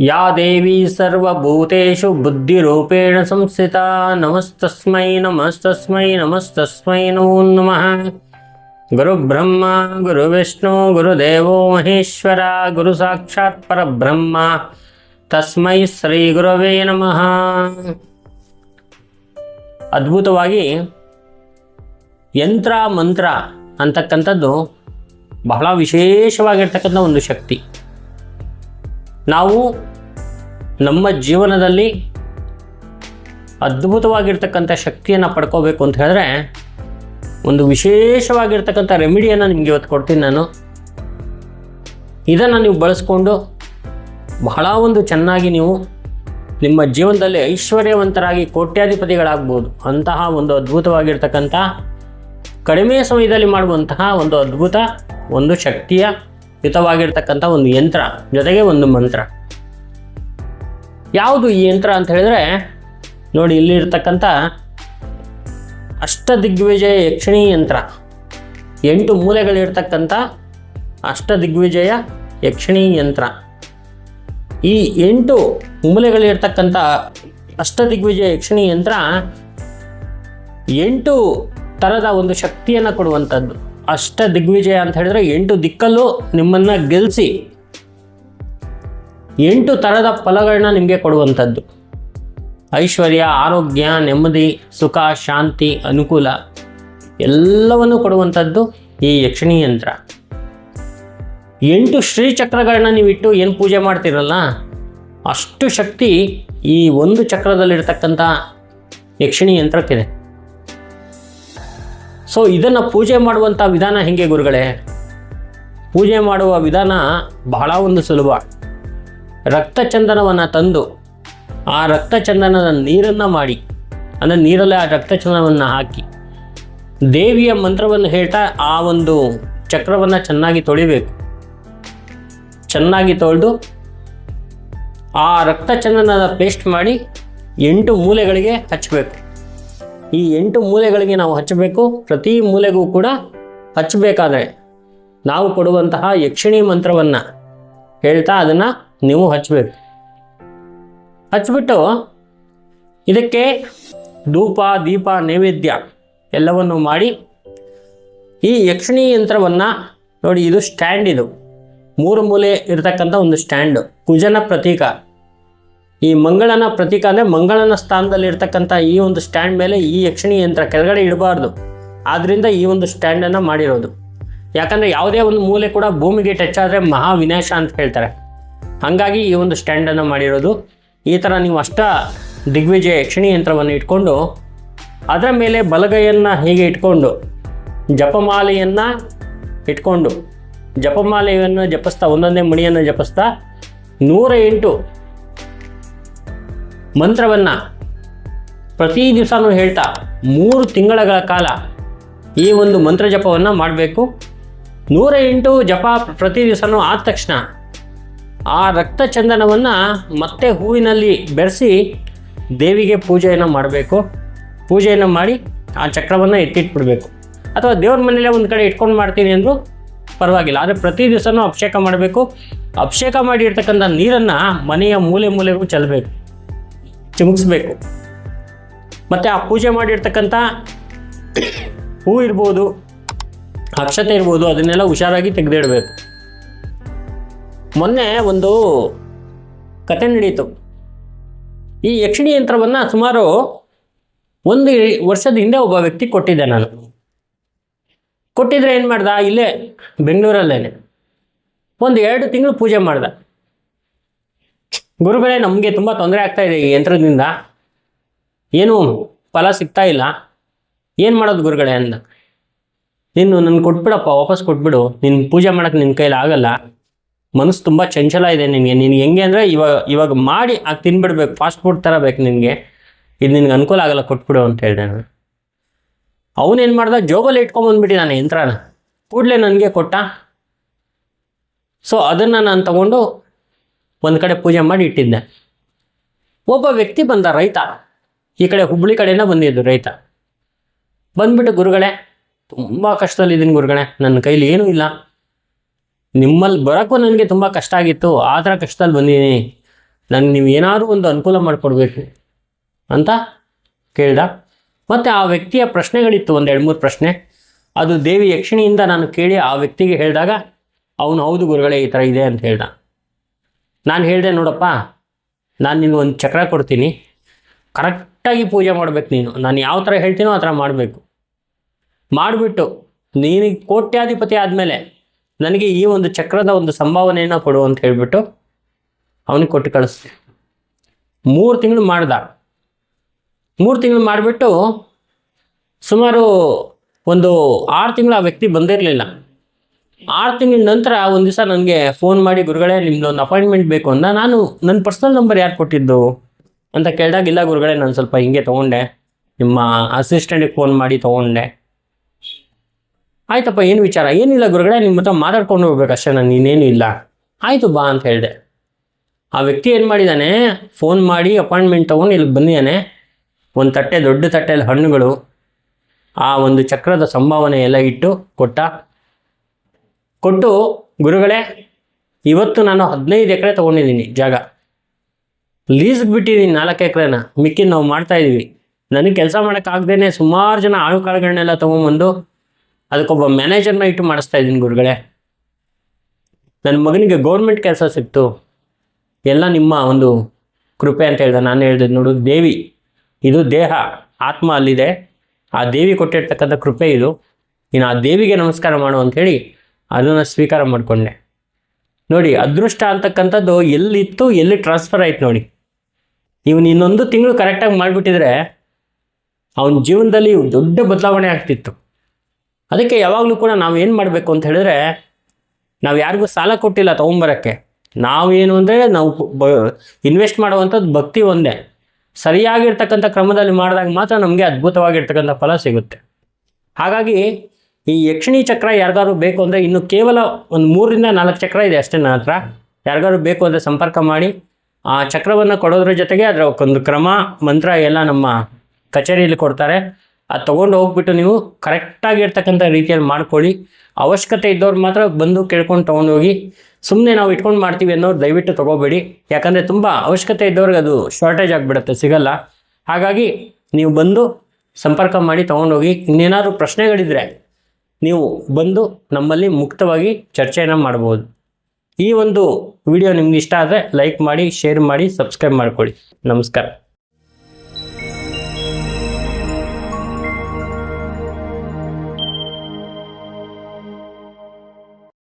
ಯಾ ದೇವಿ सर्वभूतेषु ಬುದ್ಧಿರೂಪೇಣ संस्थिता ನಮಸ್ತಸ್ಮೈ ನಮಸ್ತಸ್ಮೈ ನಮಸ್ತಸ್ಮೈ ನಮೋ ನಮಃ. ಗುರುಬ್ರಹ್ಮ ಗುರುವಿಷ್ಣು ಗುರುದೇವೋ ಮಹೇಶ್ವರ, ಗುರು ಸಾಕ್ಷಾತ್ ಪರಬ್ರಹ್ಮ. ತಸ್ಮೈ ಶ್ರೀ ಗುರವೇ ನಮಃ. ಅದ್ಭುತವಾಗಿ ಯಂತ್ರ ಮಂತ್ರ ಅಂತಕ್ಕಂಥದ್ದು ಬಹಳ ವಿಶೇಷವಾಗಿರ್ತಕ್ಕಂಥ ಒಂದು ಶಕ್ತಿ. ನಾವು ನಮ್ಮ ಜೀವನದಲ್ಲಿ ಅದ್ಭುತವಾಗಿರ್ತಕ್ಕಂಥ ಶಕ್ತಿಯನ್ನು ಪಡ್ಕೋಬೇಕು ಅಂತ ಹೇಳಿದ್ರೆ, ಒಂದು ವಿಶೇಷವಾಗಿರ್ತಕ್ಕಂಥ ರೆಮಿಡಿಯನ್ನು ನಿಮಗೆ ಇವತ್ತು ಕೊಡ್ತೀನಿ ನಾನು. ಇದನ್ನು ನೀವು ಬಳಸ್ಕೊಂಡು ಬಹಳ ಒಂದು ಚೆನ್ನಾಗಿ ನೀವು ನಿಮ್ಮ ಜೀವನದಲ್ಲಿ ಐಶ್ವರ್ಯವಂತರಾಗಿ ಕೋಟ್ಯಾಧಿಪತಿಗಳಾಗ್ಬೋದು ಅಂತಹ ಒಂದು ಅದ್ಭುತವಾಗಿರ್ತಕ್ಕಂಥ ಕಡಿಮೆ ಸಮಯದಲ್ಲಿ ಮಾಡುವಂತಹ ಒಂದು ಅದ್ಭುತ ಒಂದು ಶಕ್ತಿಯ ಯುತವಾಗಿರ್ತಕ್ಕಂಥ ಒಂದು ಯಂತ್ರ, ಜೊತೆಗೆ ಒಂದು ಮಂತ್ರ. ಯಾವುದು ಈ ಯಂತ್ರ ಅಂತ ಹೇಳಿದ್ರೆ, ನೋಡಿ ಇಲ್ಲಿ ಇಲ್ಲಿರ್ತಕ್ಕಂಥ ಅಷ್ಟದಿಗ್ವಿಜಯ ಯಕ್ಷಿಣಿ ಯಂತ್ರ. ಎಂಟು ಮೂಲೆಗಳಿರ್ತಕ್ಕಂಥ ಅಷ್ಟದಿಗ್ವಿಜಯ ಯಕ್ಷಿಣಿ ಯಂತ್ರ. ಈ ಎಂಟು ಮೂಲೆಗಳಿರ್ತಕ್ಕಂಥ ಅಷ್ಟದಿಗ್ವಿಜಯ ಯಕ್ಷಿಣಿ ಯಂತ್ರ ಎಂಟು ಥರದ ಒಂದು ಶಕ್ತಿಯನ್ನು ಕೊಡುವಂಥದ್ದು. ಅಷ್ಟ ದಿಗ್ವಿಜಯ ಅಂತ ಹೇಳಿದ್ರೆ ಎಂಟು ದಿಕ್ಕಲ್ಲೂ ನಿಮ್ಮನ್ನು ಗೆಲ್ಲಿಸಿ ಎಂಟು ಥರದ ಫಲಗಳನ್ನ ನಿಮಗೆ ಕೊಡುವಂಥದ್ದು. ಐಶ್ವರ್ಯ, ಆರೋಗ್ಯ, ನೆಮ್ಮದಿ, ಸುಖ, ಶಾಂತಿ, ಅನುಕೂಲ ಎಲ್ಲವನ್ನು ಕೊಡುವಂಥದ್ದು ಈ ಯಕ್ಷಿಣಿ ಯಂತ್ರ. ಎಂಟು ಶ್ರೀಚಕ್ರಗಳನ್ನ ನೀವು ಇಟ್ಟು ಏನು ಪೂಜೆ ಮಾಡ್ತಿರಲ್ಲ, ಅಷ್ಟು ಶಕ್ತಿ ಈ ಒಂದು ಚಕ್ರದಲ್ಲಿರ್ತಕ್ಕಂಥ ಯಕ್ಷಿಣಿ ಯಂತ್ರಕ್ಕಿದೆ. ಸೊ ಇದನ್ನು ಪೂಜೆ ಮಾಡುವಂಥ ವಿಧಾನ ಹೇಗೆ ಗುರುಗಳೇ? ಪೂಜೆ ಮಾಡುವ ವಿಧಾನ ಬಹಳ ಒಂದು ಸುಲಭ. ರಕ್ತಚಂದನವನ್ನು ತಂದು ಆ ರಕ್ತಚಂದನದ ನೀರನ್ನು ಮಾಡಿ, ಅಂದರೆ ನೀರಲ್ಲಿ ಆ ರಕ್ತಚಂದನವನ್ನು ಹಾಕಿ, ದೇವಿಯ ಮಂತ್ರವನ್ನು ಹೇಳ್ತಾ ಆ ಒಂದು ಚಕ್ರವನ್ನು ಚೆನ್ನಾಗಿ ತೊಳಿಬೇಕು. ಚೆನ್ನಾಗಿ ತೊಳೆದು ಆ ರಕ್ತಚಂದನದ ಪೇಸ್ಟ್ ಮಾಡಿ ಎಂಟು ಮೂಲೆಗಳಿಗೆ ಹಚ್ಚಬೇಕು ಈ ಎಂಟು ಮೂಲೆಗಳಿಗೆ ನಾವು ಹಚ್ಚಬೇಕು. ಪ್ರತಿ ಮೂಲೆಗೂ ಕೂಡ ಹಚ್ಚಬೇಕಾದ್ರೆ ನಾವು ಕೊಡುವಂತಹ ಯಕ್ಷಿಣಿ ಮಂತ್ರವನ್ನು ಹೇಳ್ತಾ ಅದನ್ನು ನೀವು ಹಚ್ಚಬೇಕು ಹಚ್ಚಿಬಿಟ್ಟು ಇದಕ್ಕೆ ಧೂಪ, ದೀಪ, ನೈವೇದ್ಯ ಎಲ್ಲವನ್ನು ಮಾಡಿ ಈ ಯಕ್ಷಿಣಿ ಯಂತ್ರವನ್ನು ನೋಡಿ ಇದು ಸ್ಟ್ಯಾಂಡ್ ಇದು. ಮೂರು ಮೂಲೆ ಇರತಕ್ಕಂಥ ಒಂದು ಸ್ಟ್ಯಾಂಡು ಕುಜನ ಪ್ರತೀಕ. ಈ ಮಂಗಳನ ಪ್ರತೀಕ ಅಂದರೆ ಮಂಗಳನ ಸ್ಥಾನದಲ್ಲಿ ಇರ್ತಕ್ಕಂಥ ಈ ಒಂದು ಸ್ಟ್ಯಾಂಡ್ ಮೇಲೆ ಈ ಯಕ್ಷಿಣಿ ಯಂತ್ರ ಕೆಳಗಡೆ ಇಡಬಾರ್ದು. ಆದ್ದರಿಂದ ಈ ಒಂದು ಸ್ಟ್ಯಾಂಡನ್ನು ಮಾಡಿರೋದು. ಯಾಕಂದರೆ ಯಾವುದೇ ಒಂದು ಮೂಲೆ ಕೂಡ ಭೂಮಿಗೆ ಟಚ್ ಆದರೆ ಮಹಾವಿನಾಶ ಅಂತ ಹೇಳ್ತಾರೆ. ಹಾಗಾಗಿ ಈ ಒಂದು ಸ್ಟ್ಯಾಂಡನ್ನು ಮಾಡಿರೋದು. ಈ ಥರ ನೀವು ಅಷ್ಟ ದಿಗ್ವಿಜಯ ಯಕ್ಷಿಣಿ ಯಂತ್ರವನ್ನು ಇಟ್ಕೊಂಡು, ಅದರ ಮೇಲೆ ಬಲಗೈಯನ್ನು ಹೀಗೆ ಇಟ್ಕೊಂಡು, ಜಪಮಾಲೆಯನ್ನು ಇಟ್ಕೊಂಡು, ಜಪಮಾಲೆಯನ್ನು ಜಪಿಸ್ತಾ, ಒಂದೊಂದೇ ಮಣಿಯನ್ನು ಜಪಿಸ್ತಾ, ನೂರ ಎಂಟು ಮಂತ್ರವನ್ನು ಪ್ರತಿ ದಿವಸನೂ ಹೇಳ್ತಾ, ಮೂರು ತಿಂಗಳ ಕಾಲ ಈ ಒಂದು ಮಂತ್ರ ಜಪವನ್ನು ಮಾಡಬೇಕು. ನೂರ ಎಂಟು ಜಪ ಪ್ರತಿ ದಿವಸನೂ ಆದ ತಕ್ಷಣ ಆ ರಕ್ತ ಚಂದನವನ್ನು ಮತ್ತೆ ಹೂವಿನಲ್ಲಿ ಬೆರೆಸಿ ದೇವಿಗೆ ಪೂಜೆಯನ್ನು ಮಾಡಬೇಕು. ಪೂಜೆಯನ್ನು ಮಾಡಿ ಆ ಚಕ್ರವನ್ನು ಎತ್ತಿಟ್ಬಿಡಬೇಕು. ಅಥವಾ ದೇವ್ರ ಮನೇಲೆ ಒಂದು ಕಡೆ ಇಟ್ಕೊಂಡು ಮಾಡ್ತೀನಿ ಅಂದರು ಪರವಾಗಿಲ್ಲ. ಆದರೆ ಪ್ರತಿ ದಿವಸನೂ ಅಭಿಷೇಕ ಮಾಡಬೇಕು. ಅಭಿಷೇಕ ಮಾಡಿರ್ತಕ್ಕಂಥ ನೀರನ್ನು ಮನೆಯ ಮೂಲೆ ಮೂಲೆಗೂ ಚೆಲ್ಲಬೇಕು ಚಿಮುಗಿಸ್ಬೇಕು ಮತ್ತು ಆ ಪೂಜೆ ಮಾಡಿರ್ತಕ್ಕಂಥ ಹೂ ಇರ್ಬೋದು, ಅಕ್ಷತೆ ಇರ್ಬೋದು, ಅದನ್ನೆಲ್ಲ ಹುಷಾರಾಗಿ ತೆಗೆದಿಡಬೇಕು. ಮೊನ್ನೆ ಒಂದು ಕತೆ ನಡೆಯಿತು ಈ ಯಕ್ಷಿಣಿ ಯಂತ್ರವನ್ನು ಸುಮಾರು ಒಂದು ವರ್ಷದ ಹಿಂದೆ ಒಬ್ಬ ವ್ಯಕ್ತಿ ಕೊಟ್ಟಿದ್ದೆ ನಾನು. ಕೊಟ್ಟಿದ್ರೆ ಏನು ಮಾಡ್ದ? ಇಲ್ಲೇ ಬೆಂಗಳೂರಲ್ಲೇನೆ. ಒಂದು ಎರಡು ತಿಂಗಳು ಪೂಜೆ ಮಾಡ್ದ. ಗುರುಗಳೇ, ನಮಗೆ ತುಂಬ ತೊಂದರೆ ಆಗ್ತಾ ಇದೆ ಈ ಯಂತ್ರದಿಂದ. ಏನು ಫಲ ಸಿಗ್ತಾ ಇಲ್ಲ. ಏನು ಮಾಡೋದು ಗುರುಗಳೇ ಅಂದ ನೀನು ನನ್ನ ಕೊಟ್ಬಿಡಪ್ಪ, ವಾಪಸ್ ಕೊಟ್ಬಿಡು. ನಿನ್ನ ಪೂಜೆ ಮಾಡೋಕ್ಕೆ ನಿನ್ನ ಕೈಲಿ ಆಗಲ್ಲ. ಮನಸ್ಸು ತುಂಬ ಚಂಚಲ ಇದೆ ನಿನಗೆ. ನಿನಗೆ ಹೆಂಗೆ ಅಂದರೆ ಇವಾಗ ಇವಾಗ ಮಾಡಿ ಆಗ ತಿನ್ಬಿಡ್ಬೇಕು ಫಾಸ್ಟ್ ಫುಡ್ ಥರ ಬೇಕು ನಿನಗೆ. ಇದು ನಿನಗೆ ಅನುಕೂಲ ಆಗಲ್ಲ, ಕೊಟ್ಬಿಡು ಅಂತ ಹೇಳಿದೆ ನಾನು. ಅವನೇನು ಮಾಡ್ದ? ಜೋಬಲ್ಲಿ ಇಟ್ಕೊಂಬಂದ್ಬಿಟ್ಟಿದ್ದಾನೆ ಯಂತ್ರನ. ಕೂಡಲೇ ನನಗೆ ಕೊಟ್ಟ. ಸೊ ಅದನ್ನು ನಾನು ತಗೊಂಡು ಒಂದು ಕಡೆ ಪೂಜೆ ಮಾಡಿ ಇಟ್ಟಿದ್ದೆ. ಒಬ್ಬ ವ್ಯಕ್ತಿ ಬಂದ ರೈತ. ಈ ಕಡೆ ಹುಬ್ಬಳ್ಳಿ ಕಡೆಯಿಂದ ಬಂದಿದ್ದು ರೈತ. ಬಂದ್ಬಿಟ್ಟು ಗುರುಗಳೇ, ತುಂಬ ಕಷ್ಟದಲ್ಲಿದ್ದೀನಿ ಗುರುಗಳೇ. ನನ್ನ ಕೈಲಿ ಏನೂ ಇಲ್ಲ. ನಿಮ್ಮಲ್ಲಿ ಬರೋಕ್ಕೂ ನನಗೆ ತುಂಬ ಕಷ್ಟ ಆಗಿತ್ತು ಆ ಥರ ಕಷ್ಟದಲ್ಲಿ ಬಂದಿದ್ದೀನಿ ನನಗೆ ನೀವು ಏನಾದರೂ ಒಂದು ಅನುಕೂಲ ಮಾಡಿಕೊಡ್ಬೇಕು ಅಂತ ಕೇಳ್ದ. ಮತ್ತು ಆ ವ್ಯಕ್ತಿಯ ಪ್ರಶ್ನೆಗಳಿತ್ತು, ಒಂದು ಎರಡು ಮೂರು ಪ್ರಶ್ನೆ. ಅದು ದೇವಿ ಯಕ್ಷಿಣಿಯಿಂದ ನಾನು ಕೇಳಿ ಆ ವ್ಯಕ್ತಿಗೆ ಹೇಳಿದಾಗ, ಅವನು ಹೌದು ಗುರುಗಳೇ, ಈ ಥರ ಇದೆ ಅಂತ ಹೇಳ್ದ. ನಾನು ಹೇಳಿದೆ, ನೋಡಪ್ಪ, ನಾನು ನಿನಗೆ ಒಂದು ಚಕ್ರ ಕೊಡ್ತೀನಿ. ಕರೆಕ್ಟಾಗಿ ಪೂಜೆ ಮಾಡಬೇಕು ನೀನು. ನಾನು ಯಾವ ಥರ ಹೇಳ್ತೀನೋ ಆ ಥರ ಮಾಡಬೇಕು. ಮಾಡಿಬಿಟ್ಟು, ನೀನು ಕೋಟ್ಯಾಧಿಪತಿ ಆದಮೇಲೆ ನನಗೆ ಈ ಒಂದು ಚಕ್ರದ ಒಂದು ಸಂಭಾವನೆಯನ್ನು ಕೊಡು ಅಂತ ಹೇಳಿಬಿಟ್ಟು ಅವನಿಗೆ ಕೊಟ್ಟು ಕಳಿಸ್ತೀನಿ ಮೂರು ತಿಂಗಳು ಮಾಡ್ದ. ಮೂರು ತಿಂಗಳು ಮಾಡಿಬಿಟ್ಟು ಸುಮಾರು ಒಂದು ಆರು ತಿಂಗಳು ಆ ವ್ಯಕ್ತಿ ಬಂದಿರಲಿಲ್ಲ. ಆರು ತಿಂಗಳ ನಂತರ ಒಂದು ದಿವಸ ನನಗೆ ಫೋನ್ ಮಾಡಿ, ಗುರುಗಳೇ, ನಿಮ್ದು ಒಂದು ಅಪಾಯಿಂಟ್ಮೆಂಟ್ ಬೇಕು ಅಂದ ನಾನು ನನ್ನ ಪರ್ಸ್ನಲ್ ನಂಬರ್ ಯಾರು ಕೊಟ್ಟಿದ್ದು? ಅಂತ ಕೇಳಿದಾಗ, ಇಲ್ಲ ಗುರುಗಳೇ, ನಾನು ಸ್ವಲ್ಪ ಹಿಂಗೆ ತೊಗೊಂಡೆ. ನಿಮ್ಮ ಅಸಿಸ್ಟೆಂಟಿಗೆ ಫೋನ್ ಮಾಡಿ ತೊಗೊಂಡೆ. ಆಯ್ತಪ್ಪ, ಏನು ವಿಚಾರ? ಏನಿಲ್ಲ ಗುರುಗಳೇ ನಿಮ್ಮ ಹತ್ರ ಮಾತಾಡ್ಕೊಂಡು ಹೋಗ್ಬೇಕಷ್ಟೇ ನಾನು ಇನ್ನೇನು ಇಲ್ಲ. ಆಯಿತು, ಬಾ ಅಂತ ಹೇಳಿದೆ. ಆ ವ್ಯಕ್ತಿ ಏನು ಮಾಡಿದ್ದಾನೆ ಫೋನ್ ಮಾಡಿ ಅಪಾಯಿಂಟ್ಮೆಂಟ್ ತೊಗೊಂಡು ಇಲ್ಲಿಗೆ ಬಂದಿದ್ದಾನೆ ಒಂದು ತಟ್ಟೆ, ದೊಡ್ಡ ತಟ್ಟೆಯಲ್ಲಿ ಹಣ್ಣುಗಳು, ಆ ಒಂದು ಚಕ್ರದ ಸಂಭಾವನೆ ಎಲ್ಲ ಇಟ್ಟು ಕೊಟ್ಟ. ಕೊಟ್ಟು, ಗುರುಗಳೇ, ಇವತ್ತು ನಾನು ಹದಿನೈದು ಎಕರೆ ತೊಗೊಂಡಿದ್ದೀನಿ ಜಾಗ. ಲೀಸ್ಗೆ ಬಿಟ್ಟಿದ್ದೀನಿ ನಾಲ್ಕು ಎಕರೆನ. ಮಿಕ್ಕಿನ ನಾವು ಮಾಡ್ತಾ ಇದೀವಿ. ನನಗೆ ಕೆಲಸ ಮಾಡೋಕ್ಕಾಗ್ದೇ ಸುಮಾರು ಜನ ಆಳು ಕಾಳುಗಳನ್ನೆಲ್ಲ ತೊಗೊಂಬಂದು ಅದಕ್ಕೊಬ್ಬ ಮ್ಯಾನೇಜರ್ನ ಇಟ್ಟು ಮಾಡಿಸ್ತಾ ಇದ್ದೀನಿ ಗುರುಗಳೇ. ನನ್ನ ಮಗನಿಗೆ ಗೌರ್ಮೆಂಟ್ ಕೆಲಸ ಸಿಕ್ತು. ಎಲ್ಲ ನಿಮ್ಮ ಒಂದು ಕೃಪೆ ಅಂತ ಹೇಳ್ದೆ. ನಾನು ಹೇಳಿದೆ, ನೋಡು, ದೇವಿ, ಇದು ದೇಹ, ಆತ್ಮ ಅಲ್ಲಿದೆ. ಆ ದೇವಿ ಕೊಟ್ಟಿರ್ತಕ್ಕಂಥ ಕೃಪೆ ಇದು. ನೀನು ಆ ದೇವಿಗೆ ನಮಸ್ಕಾರ ಮಾಡು ಅಂಥೇಳಿ ಅದನ್ನು ಸ್ವೀಕಾರ ಮಾಡಿಕೊಂಡೆ. ನೋಡಿ, ಅದೃಷ್ಟ ಅಂತಕ್ಕಂಥದ್ದು ಎಲ್ಲಿತ್ತು, ಎಲ್ಲಿ ಟ್ರಾನ್ಸ್ಫರ್ ಆಯ್ತು ನೋಡಿ. ಇವನು ಇನ್ನೊಂದು ತಿಂಗಳು ಕರೆಕ್ಟಾಗಿ ಮಾಡಿಬಿಟ್ಟಿದ್ರೆ, ಅವನ ಜೀವನದಲ್ಲಿ ದೊಡ್ಡ ಬದಲಾವಣೆ ಆಗ್ತಿತ್ತು. ಅದಕ್ಕೆ ಯಾವಾಗಲೂ ಕೂಡ ನಾವು ಏನು ಮಾಡಬೇಕು ಅಂತ ಹೇಳಿದ್ರೆ, ನಾವು ಯಾರಿಗೂ ಸಾಲ ಕೊಟ್ಟಿಲ್ಲ ತೊಗೊಂಬರೋಕ್ಕೆ. ನಾವೇನು ಅಂದರೆ ನಾವು ಇನ್ವೆಸ್ಟ್ ಮಾಡುವಂಥದ್ದು ಭಕ್ತಿ ಒಂದೇ. ಸರಿಯಾಗಿರ್ತಕ್ಕಂಥ ಕ್ರಮದಲ್ಲಿ ಮಾಡಿದಾಗ ಮಾತ್ರ ನಮಗೆ ಅದ್ಭುತವಾಗಿರ್ತಕ್ಕಂಥ ಫಲ ಸಿಗುತ್ತೆ. ಹಾಗಾಗಿ ಈ ಯಕ್ಷಿಣಿ ಚಕ್ರ ಯಾರಿಗಾದ್ರು ಬೇಕು ಅಂದರೆ ಇನ್ನು ಕೇವಲ ಒಂದು ಮೂರರಿಂದ ನಾಲ್ಕು ಚಕ್ರ ಇದೆ ಅಷ್ಟೇ ನನ್ನ ಹತ್ರ. ಯಾರಿಗಾದ್ರು ಬೇಕು ಅಂದರೆ ಸಂಪರ್ಕ ಮಾಡಿ, ಆ ಚಕ್ರವನ್ನು ಕೊಡೋದ್ರ ಜೊತೆಗೆ ಅದರ ಒಂದು ಕ್ರಮ, ಮಂತ್ರ ಎಲ್ಲ ನಮ್ಮ ಕಚೇರಿಯಲ್ಲಿ ಕೊಡ್ತಾರೆ. ಅದು ತೊಗೊಂಡು ಹೋಗ್ಬಿಟ್ಟು ನೀವು ಕರೆಕ್ಟಾಗಿ ಇರ್ತಕ್ಕಂಥ ರೀತಿಯಲ್ಲಿ ಮಾಡ್ಕೊಳ್ಳಿ. ಅವಶ್ಯಕತೆ ಇದ್ದವ್ರು ಮಾತ್ರ ಬಂದು ಕೇಳ್ಕೊಂಡು ತೊಗೊಂಡು ಹೋಗಿ. ಸುಮ್ಮನೆ ನಾವು ಇಟ್ಕೊಂಡು ಮಾಡ್ತೀವಿ ಅನ್ನೋರು ದಯವಿಟ್ಟು ತೊಗೋಬೇಡಿ. ಯಾಕಂದರೆ ತುಂಬ ಅವಶ್ಯಕತೆ ಇದ್ದವ್ರಿಗೆ ಅದು ಶಾರ್ಟೇಜ್ ಆಗಿಬಿಡುತ್ತೆ, ಸಿಗಲ್ಲ. ಹಾಗಾಗಿ ನೀವು ಬಂದು ಸಂಪರ್ಕ ಮಾಡಿ ತೊಗೊಂಡೋಗಿ ಇನ್ನೇನಾದರೂ ಪ್ರಶ್ನೆಗಳಿದ್ದರೆ ನೀವು ಬಂದು ನಮ್ಮಲ್ಲಿ ಮುಕ್ತವಾಗಿ ಚರ್ಚೆಯನ್ನು ಮಾಡ್ಬೋದು. ಈ ಒಂದು ವಿಡಿಯೋ ನಿಮ್ಗೆ ಇಷ್ಟ ಆದರೆ ಲೈಕ್ ಮಾಡಿ, ಶೇರ್ ಮಾಡಿ, ಸಬ್ಸ್ಕ್ರೈಬ್ ಮಾಡ್ಕೊಳ್ಳಿ. ನಮಸ್ಕಾರ.